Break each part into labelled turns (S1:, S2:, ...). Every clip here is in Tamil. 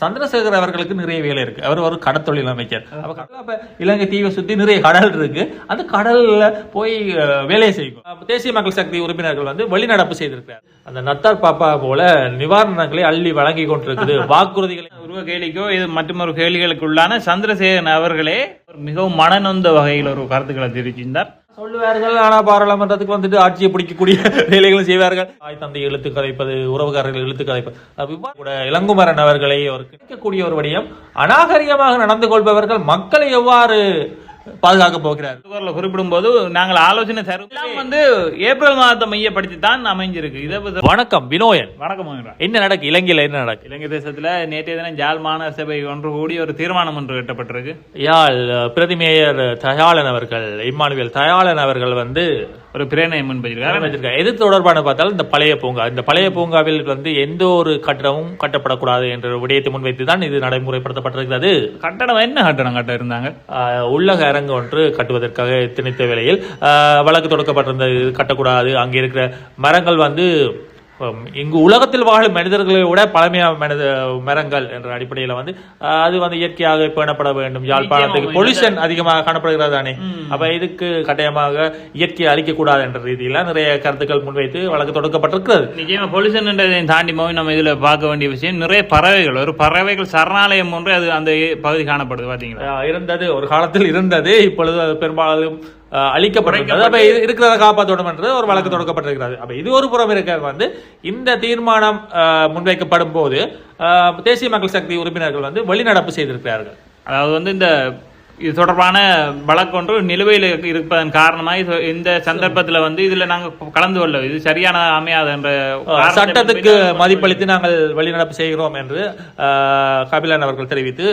S1: சந்திரசேகர் அவர்களுக்கு நிறைய வேலை இருக்கு. அவர் ஒரு கடத்தொழில் அமைச்சர். அப்ப இலங்கை தீவை சுத்தி நிறைய கடல் இருக்கு. அந்த கடல்ல போய் வேலையை செய்யும். தேசிய மக்கள் சக்தி உறுப்பினர்கள் வந்து வெளிநடப்பு செய்திருக்கிறார். அந்த நத்தார் பாப்பா போல நிவாரணங்களை அள்ளி வழங்கி கொண்டிருக்குது. வாக்குறுதிகளை
S2: உருவ கேலிக்கோ இது மற்றொரு கேள்விகளுக்குள்ளான சந்திரசேகரன் அவர்களே மிகவும் மனநொந்த வகையில் ஒரு கருத்துக்களை தெரிவிச்சிருந்தார்.
S1: சொல்லுவார்கள் ஆனா பாராளுமன்றத்துக்கு வந்துட்டு ஆட்சியை பிடிக்கக்கூடிய வேலைகளும் செய்வார்கள். தாய் தந்தை இழுத்து கதைப்பது உறவுகாரர்கள் இழுத்து கதைப்பது கூட இளங்குமரன் அவர்களை ஒரு கிடைக்கக்கூடிய ஒரு வடிவம். அநாகரிகமாக நடந்து கொள்பவர்கள் மக்களை எவ்வாறு பாதுகாக்க போகிறார்.
S2: குரலில் குறிப்பிடும் போது நாங்கள் ஆலோசனை தரும். எல்லாம் வந்து ஏப்ரல் மாதத்தை மையப்படுத்தி தான் அமைஞ்சிருக்கு. இதை
S1: வணக்கம் வினோயன்.
S2: வணக்கம்.
S1: என்ன நடக்கு? இலங்கையில என்ன நடக்கு?
S2: இலங்கை தேசத்துல நேற்றைய தினம் ஜாழ் மாநகர சபை ஒன்று கூடி ஒரு தீர்மானம் ஒன்று எட்டப்பட்டிருக்கு
S1: யாழ் அஹ், பிரதி மேயர் தயாளன் அவர்கள் இம்மானுவேல் தயாளன் அவர்கள் வந்து
S2: ஒரு பிரேரணை முன்வைச்சிருக்காரு
S1: வச்சிருக்காங்க. எது தொடர்பான பார்த்தால் இந்த பழைய பூங்கா. இந்த பழைய பூங்காவில் வந்து எந்த ஒரு கட்டடமும் கட்டப்படக்கூடாது என்ற விடயத்தை முன்வைத்து தான் இது நடைமுறைப்படுத்தப்பட்டிருக்கிறது.
S2: கட்டடம் என்ன கட்டடம் கட்ட இருந்தாங்க?
S1: உள்ளக அரங்கு ஒன்று கட்டுவதற்காக திணித்த வேளையில் வழக்கு தொடுக்கப்பட்டிருந்தது. இது கட்டக்கூடாது. அங்கே இருக்கிற மரங்கள் வந்து இங்கு உலகத்தில் வாழும் மனிதர்களை விட பழமையான மனித மரங்கள் என்ற அடிப்படையில் வந்து அது வந்து இயற்கையாக பேணப்பட வேண்டும். யாழ்ப்பாணத்துக்கு. பொல்யூஷன் அதிகமாக காணப்படுகிறது தானே? அப்ப இதுக்கு கட்டாயமாக இயற்கையை அழிக்கக்கூடாது என்ற ரீதியில நிறைய கருத்துக்கள் முன்வைத்து வழக்கு தொடுக்கப்பட்டிருக்கிறது.
S2: நிச்சயமா பொல்யூஷன் தாண்டி போய் நம்ம இதுல பார்க்க வேண்டிய விஷயம் நிறைய பறவைகள் ஒரு பறவைகள் சரணாலயம் ஒன்று அது அந்த பகுதி காணப்படுது பாத்தீங்களா?
S1: இருந்தது ஒரு காலத்தில் இருந்தது இப்பொழுது அது பெரும்பாலும் ஆஹ் அழிக்கப்பட்டிருக்கிறது. அப்ப இருக்கிறத காப்பாற்றணும் என்று ஒரு வழக்கு தொடக்கப்பட்டிருக்கிறது. அப்ப இது ஒரு புறம் இருக்க வந்து இந்த தீர்மானம் முன்வைக்கப்படும் போது தேசிய மக்கள் சக்தி உறுப்பினர்கள் வந்து வெளிநடப்பு செய்திருக்கிறார்கள்.
S2: அதாவது வந்து இந்த இது தொடர்பான வழக்கொன்று நிலுவையில் இருப்பதன் காரணமாக இந்த சந்தர்ப்பத்துல வந்து இதுல நாங்க கலந்து கொள்ள இது சரியான அமையாது என்ற
S1: சட்டத்துக்கு மதிப்பளித்து நாங்கள் வெளிநடப்பு செய்கிறோம் என்று கபிலன் அவர்கள் தெரிவித்து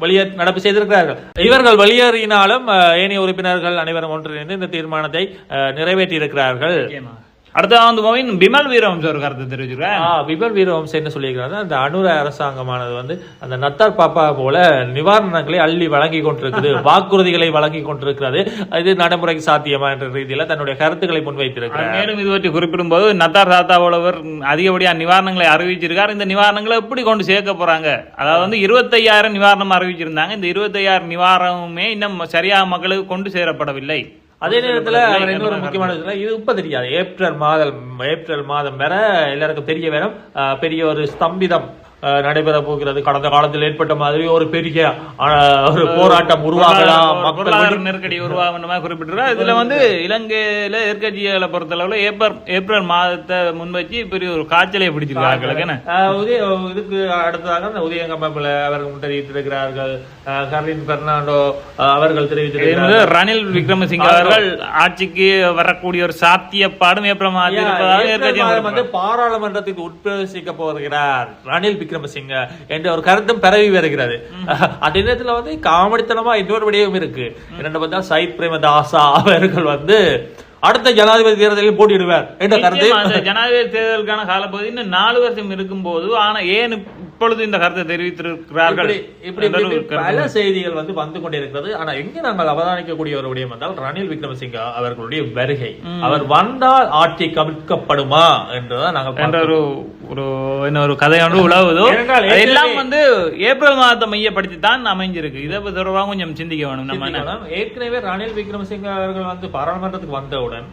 S1: வெளியே நடப்பு செய்திருக்கிறார்கள். இவர்கள் வெளியேறினாலும் ஏனைய உறுப்பினர்கள் அனைவரும் ஒன்றிணைந்து இந்த தீர்மானத்தை ஆஹ், நிறைவேற்றி இருக்கிறார்கள்
S2: நிச்சயமா. அடுத்த வந்து போவின் பிமல் வீரவம்ச ஒரு கருத்து தெரிவிச்சிருக்கேன்
S1: விபல் வீரவம்சம் என்ன சொல்லியிருக்கிறாரு அந்த அனுர அரசாங்கமானது வந்து அந்த நத்தார் பாப்பா போல நிவாரணங்களை அள்ளி வழங்கி கொண்டிருக்குது வாக்குறுதிகளை வழங்கி கொண்டிருக்கிறது. இது நடைமுறைக்கு சாத்தியமா என்ற ரீதியில தன்னுடைய கருத்துக்களை முன்வைத்திருக்கிறார்.
S2: மேலும் இது பற்றி குறிப்பிடும் போது நத்தார் தாத்தா உள்ளவர் அதிகப்படியா நிவாரணங்களை அறிவிச்சிருக்கார். இந்த நிவாரணங்களை எப்படி கொண்டு சேர்க்க போறாங்க? அதாவது வந்து இருபத்தையாயிரம் நிவாரணம் அறிவிச்சிருந்தாங்க. இந்த இருபத்தையாயிரம் நிவாரணமுமே இன்னும் சரியா மக்களுக்கு கொண்டு சேரப்படவில்லை.
S1: அதே நேரத்துல இன்னொரு முக்கியமான விஷயம் இது இப்ப தெரியாது. ஏப்ரல் மாதம் ஏப்ரல் மாதம் வர எல்லாருக்கும் தெரிய வேணும். பெரிய ஒரு ஸ்தம்பிதம். நடைபெற போகிறது. கடந்த காலத்தில் ஏற்பட்ட மாதிரி ஒரு பெரிய ஒரு போராட்டம் உருவாகலாம்.
S2: பொருளாதார நெருக்கடி உருவாகும் மாதிரி குறிப்பிட்டிருக்கார் இதுல வந்து இலங்கையில எதிர்கட்சிகளை பொறுத்தளவுல ஏப்ரல் ஏப்ரல் மாதத்தை முன்வச்சு பெரிய ஒரு காய்ச்சலை பிடிச்சிருக்காங்க
S1: உதய இதுக்கு அடுத்ததாக அந்த உதயங்கம்பல அவர்கள் தெரிவித்திருக்கிறார்கள் கர்லின் பெர்னாண்டோ அவர்கள் தெரிவித்திருக்கிறார்கள்.
S2: ரணில் விக்ரமசிங்க அவர்கள் ஆட்சிக்கு வரக்கூடிய ஒரு சாத்தியப்பாடும் ஏப்ரல்
S1: மாதம் வந்து பாராளுமன்றத்துக்கு உட்பிரவேசிக்க போகிறார் ரணில் விக்ரமசிங்க என்ற ஒரு கருத்தும் பரவி வருகிறது. அதே நேரத்தில் வந்து காமெடித்தனமா இன்னொரு விடயம் இருக்கு. என்னென்னு பார்த்தா சயித் பிரேமதாசா அவர்கள் வந்து அடுத்த ஜனாதிபதி தேர்தலில் போட்டியிடுவார் என்ற கருத்து.
S2: ஜனாதிபதி தேர்தலுக்கான காலப்பகுதி இன்னும் நாலு வருஷம் இருக்கும்போது ஆனா ஏன் இப்பொழுது இந்த கருத்தை தெரிவித்திருக்கிறார்கள்
S1: இப்படி. பல செய்திகள் வந்து வந்து கொண்டிருக்கிறது ஆனா எங்க நாங்கள் அவதானிக்கக்கூடிய ஒரு விடயம் என்றால் ரணில் விக்ரமசிங்க அவர்களுடைய வருகை அவர் வந்தால் ஆட்சி கவிழ்க்கப்படுமா என்றுதான் நாங்கள்.
S2: ஒரு ஒரு என்ன ஒரு கதை ஒன்று உழவுதோ எல்லாம் வந்து ஏப்ரல் மாதத்தை மையப்படுத்தி தான் அமைஞ்சிருக்கு இதை தொடர்பாக கொஞ்சம் சிந்திக்க வேணும் நம்ம.
S1: ஏற்கனவே ரணில் விக்ரமசிங்க அவர்கள் வந்து பாராளுமன்றத்துக்கு வந்தவுடன்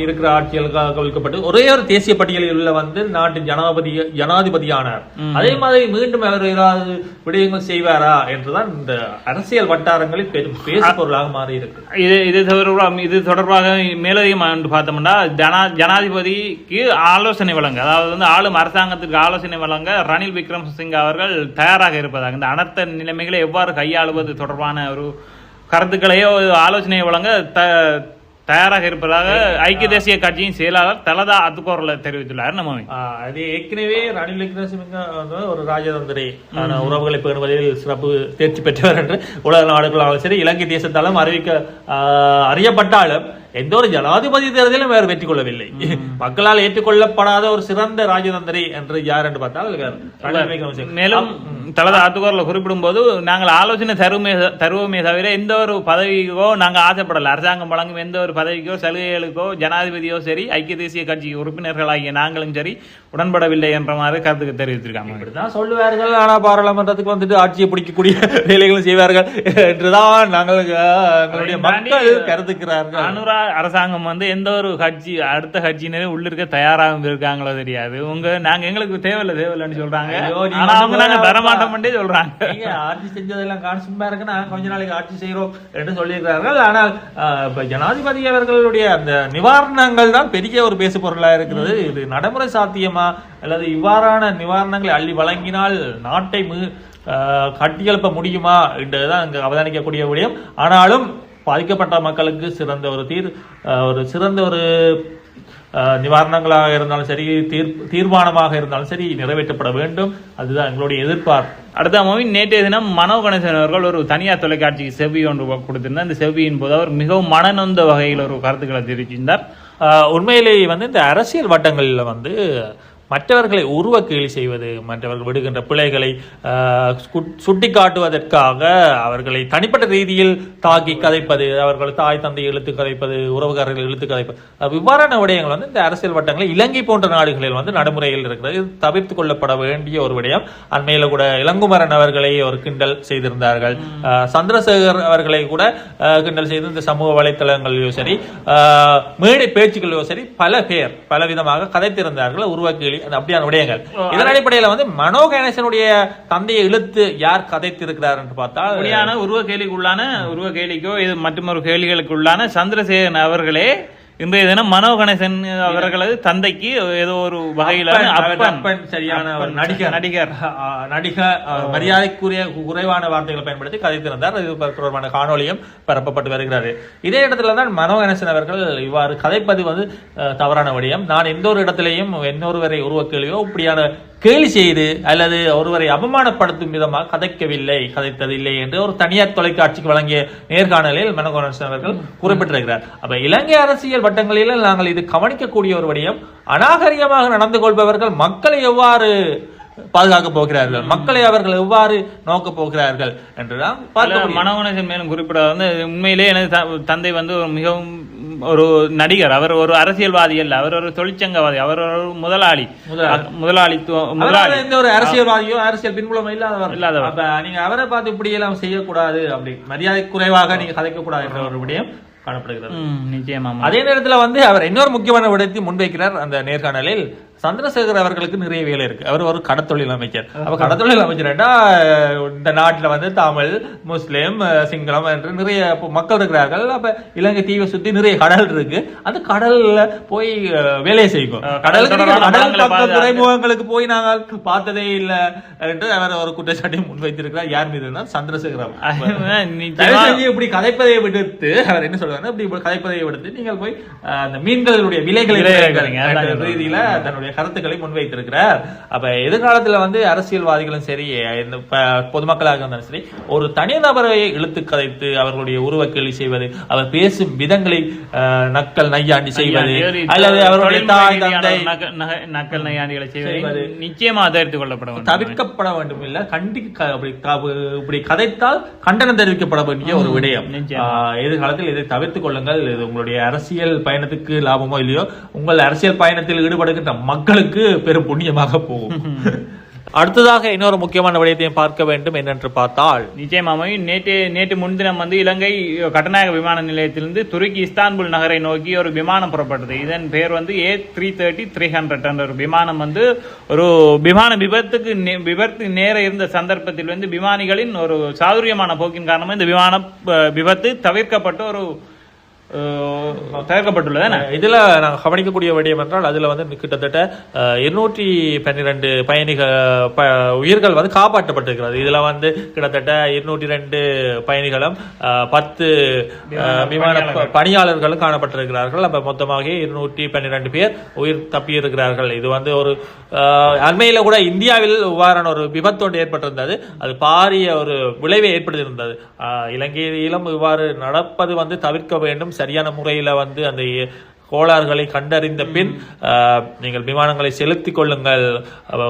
S1: இருக்கிற ஆட்சிகள் க- கவிழ்க்கப்பட்டு ஒரே ஒரு தேசிய பட்டியலில் உள்ள வந்து நாட்டின் ஜனாதிபதி ஜனாதிபதியானார். அதே மாதிரி மீண்டும் அவர் ஏதாவது விடயங்கள் செய்வாரா என்றுதான் இந்த அரசியல் வட்டாரங்களில் பெரும் பேசு பொருளாக மாறி இருக்கு
S2: இது இது தொடர்பாக இது தொடர்பாக மேலதிகமாக என்று பார்த்தோம்னா ஜனா ஜனாதிபதிக்கு ஆலோசனை வழங்க அதாவது வந்து ஆளும் அரசாங்கத்திற்கு ஆலோசனை வழங்க ரணில் விக்ரமசிங்க அவர்கள் தயாராக இருப்பதாக இந்த அனர்த்த நிலைமைகளை எவ்வாறு கையாளுவது தொடர்பான ஒரு கருத்துக்களையோ ஆலோசனையை வழங்க த தயாராக இருப்பதாக ஐக்கிய தேசிய கட்சியின் செயலாளர் தலதா அத்துக்கோரில் தெரிவித்துள்ளார். நம்ம
S1: அது ஏற்கனவே ரணில் விக்ரமசிங்க ஒரு ராஜதந்திரி உறவுகளை பேணுவதில் சிறப்பு தேர்ச்சி பெற்றவர் என்று உலக நாடுகளாலும் சரி இலங்கை தேசத்தாலும் அறிவிக்க ஆஹ், அறியப்பட்டாலும் எந்த ஒரு ஜனாதிபதி தேர்தலும் அவர் வெற்றி கொள்ளவில்லை. மக்களால் ஏற்றுக்கொள்ளப்படாத ஒரு சிறந்த ராஜதந்திரி என்று யார் என்று பார்த்தால்
S2: மேலும் தலத ஆத்துக்கோரில் குறிப்பிடும்போது நாங்கள் ஆலோசனை தருமே தருவோமே தவிர எந்த ஒரு பதவிக்கோ நாங்கள் ஆசைப்படலை. அரசாங்கம் வழங்கும் எந்த ஒரு பதவிக்கோ சலுகைகளுக்கோ ஜனாதிபதியோ சரி ஐக்கிய தேசிய கட்சி உறுப்பினர்களாகிய நாங்களும் சரி உடன்படவில்லை என்ற மாதிரி கருத்துக்கு தெரிவித்திருக்காங்க.
S1: இப்படிதான் சொல்லுவார்கள். ஆனா பாராளுமன்றத்துக்கு வந்துட்டு ஆட்சியை பிடிக்கக்கூடிய வேலைகளும் செய்வார்கள் என்றுதான் நாங்கள் எங்களுடைய மக்கள் கருதுக்கிறார்கள்
S2: அனுரா அரசாங்கம் வந்து எந்த ஒரு கட்சி அடுத்த கட்சியினரும் உள்ள இருக்க தயாராக இருக்காங்களோ தெரியாது. உங்க நாங்க எங்களுக்கு தேவையில்லை தேவையில்லைன்னு சொல்றாங்க. ஆனா அவங்க நாங்க. தரமாட்டோம்ட்டே சொல்றாங்க.
S1: நீங்க ஆட்சி செஞ்சதெல்லாம் சும்மா இருக்குன்னா கொஞ்ச நாளைக்கு ஆட்சி செய்கிறோம் என்று சொல்லியிருக்கிறார்கள். ஆனால் இப்ப ஜனாதிபதி அவர்களுடைய அந்த நிவாரணங்கள் தான் பெரிய ஒரு பேசு பொருளா இருக்கிறது. இது நடைமுறை சாத்தியமா? அல்லது இவ்வாறான நிவாரணங்களை அள்ளி வழங்கினால் நாட்டை கட்டியெழுப்ப முடியுமா? என்றுதான் இங்கு அவதானிக்கக்கூடிய விடயம். ஆனாலும் பாதிக்கப்பட்ட மக்களுக்கு சிறந்த ஒரு தீர் ஒரு சிறந்த ஒரு நிவாரணங்களாக இருந்தாலும் சரி தீர் தீர்மானமாக இருந்தாலும் சரி நிறைவேற்றப்பட வேண்டும். அதுதான் எங்களுடைய எதிர்பார்ப்பு.
S2: அடுத்த மூவி நேற்றைய தினம் மனோ கணேசன் அவர்கள் ஒரு தனியார் தொலைக்காட்சிக்கு செவ்வி ஒன்று கொடுத்திருந்தார். அந்த செவ்வியின் போது அவர் மிகவும் மனநொந்த வகையில் ஒரு கருத்துக்களை தெரிவிச்சிருந்தார்.
S1: உண்மையிலேயே வந்து இந்த அரசியல் வட்டங்களில் வந்து மற்றவர்களை உருவ கேலி செய்வது மற்றவர்கள் விடுகின்ற பிழைகளை சுட்டிக்காட்டுவதற்காக அவர்களை தனிப்பட்ட ரீதியில் தாக்கி கதைப்பது அவர்கள் தாய் தந்தை இழுத்து கதைப்பது உறவுகாரர்கள் இழுத்து கதைப்பது இவ்வாறான விடயங்கள் வந்து இந்த அரசியல் வட்டங்களில் இலங்கை போன்ற நாடுகளில் வந்து நடைமுறையில் இருக்கிறது. இது தவிர்த்து கொள்ளப்பட வேண்டிய ஒரு விடயம். அண்மையில் கூட இளங்குமரன் அவர்களை ஒரு கிண்டல் செய்திருந்தார்கள். சந்திரசேகர் அவர்களை கூட கிண்டல் செய்து இந்த சமூக வலைத்தளங்களிலும் சரி மேடை பேச்சுகளிலும் சரி பல பேர் பல விதமாக கதைத்திருந்தார்கள். உருவாக்கி அப்படியான விடயங்கள். இதன் அடிப்படையில வந்து மனோ கணேசனுடைய தந்தையை இழுத்து யார் கதைத்திருக்கிறார் என்று பார்த்தால்
S2: அப்படியான உருவ கேலிக்குள்ளான உருவ கேலிக்கோ இது மற்றொரு கேலிகளுக்குள்ளான சந்திரசேகரன் அவர்களே இன்றைய தினம் மனோ கணேசன் அவர்களது தந்தைக்கு ஏதோ ஒரு வகையில
S1: அப்பன், சரியான நடிகர்.
S2: நடிகர்.
S1: நடிகர் மரியாதைக்குரிய குறைவான வார்த்தைகளை பயன்படுத்தி கதைத்திருந்தார். இது தொடர்பான காணொளியும் பரப்பப்பட்டு வருகிறது. இதே இடத்துல தான் மனோ கணேசன் அவர்கள் இவ்வாறு கதைப்பது வந்து தவறான விடயம். நான் எந்த ஒரு இடத்திலையும் இன்னொருவரை உருவக்கேளியோ இப்படியான கேலி செய்து அல்லது ஒருவரை அவமானப்படுத்தும் விதமாக கதைக்கவில்லை கதைத்ததில்லை என்று ஒரு தனியார் தொலைக்காட்சிக்கு வழங்கிய நேர்காணலில் மனோ கணேசன் அவர்கள் குறிப்பிட்டிருக்கிறார். அப்ப இலங்கை அரசியல் வட்டங்களில் நாங்கள் இது கவனிக்கக்கூடிய ஒரு விடயம். அநாகரிகமாக நடந்து கொள்பவர்கள் மக்களை எவ்வாறு பாதுகாக்க போகிறார்கள்? மக்களை அவர்கள் எவ்வாறு நோக்க போகிறார்கள் என்றுதான்.
S2: மனோகணேசன் மேலும் குறிப்பிட வந்து உண்மையிலே எனது தந்தை வந்து ஒரு மிகவும் ஒரு நடிகர். அவர் ஒரு அரசியல்வாதி அல்ல. அவர் ஒரு தொழிற்சங்கவாதி. அவர் ஒரு முதலாளி.
S1: முதலாளி.
S2: முதலாளித்துவம் முதலாளி
S1: எந்த ஒரு அரசியல்வாதியோ அரசியல் பின்புலமோ இல்லாதவர்.
S2: இல்லாதவர்.
S1: நீங்க அவரை பார்த்து இப்படி எல்லாம் செய்யக்கூடாது அப்படி மரியாதை குறைவாக நீங்க கதைக்க கூடாது என்ற ஒரு விடயம். காணப்படுகிறது.
S2: நிச்சயமா
S1: அதே நேரத்துல வந்து அவர் இன்னொரு முக்கியமான விடயத்தை முன்வைக்கிறார் அந்த நேர்காணலில். சந்திரசேகர் அவர்களுக்கு நிறைய வேலை இருக்கு. அவர் ஒரு கடத்தொழில் அமைச்சர். அப்ப கடத்தொழில் அமைச்சர்டா இந்த நாட்டுல வந்து தமிழ் முஸ்லிம் சிங்களம் என்று நிறைய மக்கள் இருக்கிறார்கள். அப்ப இலங்கை தீவை சுத்தி நிறைய கடல் இருக்கு. அந்த கடல்ல போய் வேலையை செய்யும் கடலுக்கு
S2: கடல்
S1: பக்க. துறைமுகங்களுக்கு போய் நாங்கள் பார்த்ததே இல்லை என்று அவர் ஒரு குற்றச்சாட்டை முன்வைத்திருக்கிறார். யார் மீது சந்திரசேகர் அவர். தயவு
S2: நிச்சயமா
S1: செஞ்சு இப்படி கதைப்பதை விடுத்து அவர் என்ன சொல்றாரு இப்படி கதைப்பதை விடுத்து நீங்கள் போய் அந்த மீன்களுடைய விலைகளை ரீதியில தன்னுடைய கருத்துக்களை முன்வைத்திருக்கிறார். அப்ப எதிர்காலத்துல வந்து அரசியல்வாதிகளும் சரி இந்த பொதுமக்களாக இருந்தாலும் சரி ஒரு தனிநபரை இழுத்து கதைத்து அவர்களுடைய உருவ கேலி செய்வது அவர் பேசும் விதங்களை நக்கல் நையாண்டி செய்வது அல்லது அவருடைய தாய் தந்தை
S2: நக்கல் நையாண்டிகளை செய்வது. நிச்சயமா தவிர்த்து கொள்ளப்பட வேண்டும்.
S1: தவிர்க்கப்பட வேண்டும் இல்ல கண்டிக்க இப்படி கதைத்தால் கண்டனம் தெரிவிக்கப்பட வேண்டிய ஒரு விடயம். எதிர்காலத்தில் இதை தவிர்த்துக் கொள்ளுங்கள். இது உங்களுடைய அரசியல் பயணத்துக்கு லாபமோ இல்லையோ உங்கள் அரசியல் பயணத்தில் ஈடுபடுகின்ற மக்களுக்கு பெரும் புண்ணியமாக போகும். அடுத்ததாக இன்னொரு முக்கியமான விடயத்தையும் பார்க்க வேண்டும். என்னென்று பார்த்தால்
S2: நிச்சயமாமே நேற்று நேற்று முன்தினம் வந்து இலங்கை கட்டநாயக விமான நிலையத்திலிருந்து துருக்கி இஸ்தான்புல் நகரை நோக்கி ஒரு விமானம் புறப்பட்டது. இதன் பேர் வந்து A three thirty three hundred என்ற ஒரு விமானம் வந்து ஒரு விமான விபத்துக்கு நே- விபத்து நேர இருந்த சந்தர்ப்பத்தில் வந்து விமானிகளின் ஒரு சாதுரியமான போக்கின் காரணமாக இந்த விமான விபத்து தவிர்க்கப்பட்டு ஒரு என்ன?
S1: இதுல நாங்கள் கவனிக்கக்கூடிய விடயம் என்றால் அதுல வந்து கிட்டத்தட்ட இருநூற்றி பன்னிரெண்டு பயணிகள் ப- உயிர்கள் வந்து காப்பாற்றப்பட்டிருக்கிறது. இதுல வந்து கிட்டத்தட்ட இருநூற்றி ரெண்டு பயணிகளும் பத்து விமான பணியாளர்களும் காணப்பட்டிருக்கிறார்கள். அப்ப மொத்தமாக இருநூற்றி பன்னிரெண்டு பேர் உயிர் தப்பி இருக்கிறார்கள் இது வந்து ஒரு அண்மையில கூட இந்தியாவில் இவ்வாறான ஒரு விபத்து ஒன்று ஏற்பட்டிருந்தது. அது பாரிய ஒரு விளைவை ஏற்படுத்தியிருந்தது. இலங்கையிலும் இவ்வாறு நடப்பது வந்து தவிர்க்க வேண்டும். சரியான முறையில வந்து அந்த கோளாறுகளை கண்டறிந்த பின் நீங்கள் விமானங்களை செலுத்திக் கொள்ளுங்கள்.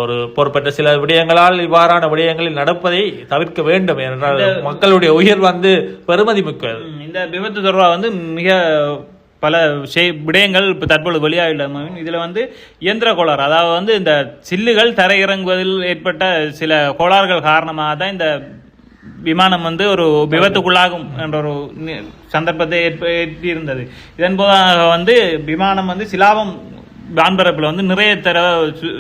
S1: ஒரு பொறுப்பற்ற சில விடயங்களால் இவ்வாறான விடயங்களில் நடப்பதை தவிர்க்க வேண்டும் என்றால் மக்களுடைய உயிர் வந்து பெருமதி மிக்கது.
S2: ம், இந்த விபத்து தொடர்பாக வந்து மிக பல செய் விடயங்கள் இப்போ தற்பொழுது வெளியாகியுள்ள இதில் வந்து இயந்திர கோளாறு அதாவது வந்து இந்த சில்லுகள் தரையிறங்குவதில் ஏற்பட்ட சில கோளாறுகள் காரணமாக தான் இந்த விமானம் வந்து ஒரு விபத்துக்குள்ளாகும் என்ற ஒரு சந்தர்ப்பத்தை ஏற்ப ஏற்றியிருந்தது. இதன் போதாக வந்து விமானம் வந்து சிலாபம் வான்பரப்பில் வந்து நிறைய தடவை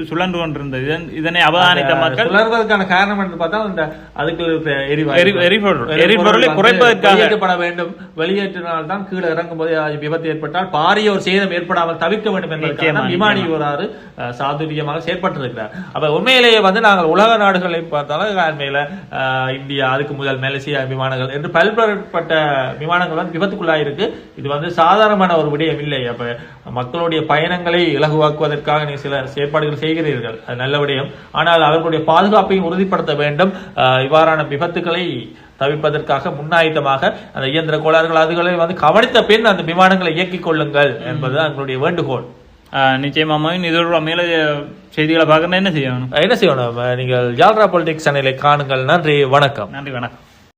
S2: சுழன்று கொண்டிருந்தது. இதன் இதனை அவதானித்த மக்கள்
S1: சுழல்வதற்கான காரணம் என்று பார்த்தா இந்த அதுக்கு
S2: எரிபொருள்.
S1: எரிபொருள்
S2: குறைப்பதற்காக.
S1: வேண்டும். வெளியேற்றினால் தான் கீழே இறங்கும் போது விபத்து ஏற்பட்டால் பாரிய ஒரு சேதம் ஏற்படாமல் தவிர்க்க வேண்டும் என்பதற்காக விமானி ஒரு சாதுரியமாக செயற்பட்டிருக்கிறார். அப்ப உண்மையிலேயே வந்து நாங்கள் உலக நாடுகளை பார்த்தாலும் ஆஹ், இந்தியா அதுக்கு முதல் மலேசியா விமானங்கள் என்று பல்வேறுபட்ட விமானங்கள் வந்து விபத்துக்குள்ளாயிருக்கு. இது வந்து சாதாரணமான ஒரு விடயம் இல்லை. அப்ப மக்களுடைய பயணங்களை இலகுவாக்குவதற்காக நீங்க சில செயற்பாடுகள் செய்கிறீர்கள். அது நல்ல விடயம். ஆனால் அவர்களுடைய பாதுகாப்பையும் உறுதிப்படுத்த வேண்டும். இவ்வாறான விபத்துக்களை தவிர்ப்பதற்காக முன்னாயத்தமாக அந்த இயந்திர கோளாறுகள் அதுகளை வந்து கவனித்த பின் அந்த விமானங்களை இயக்கிக் கொள்ளுங்கள் என்பது எங்களுடைய வேண்டுகோள்.
S2: ஆஹ், நிச்சயமா மோயின் இதோட மேல செய்திகளை பார்க்கணும் என்ன செய்யணும்?
S1: என்ன செய்யணும்? நீங்கள் ஜால்ரா பொலிட்டிக்ஸ் சேனலை காணுங்கள். நன்றி வணக்கம்.
S2: நன்றி வணக்கம்.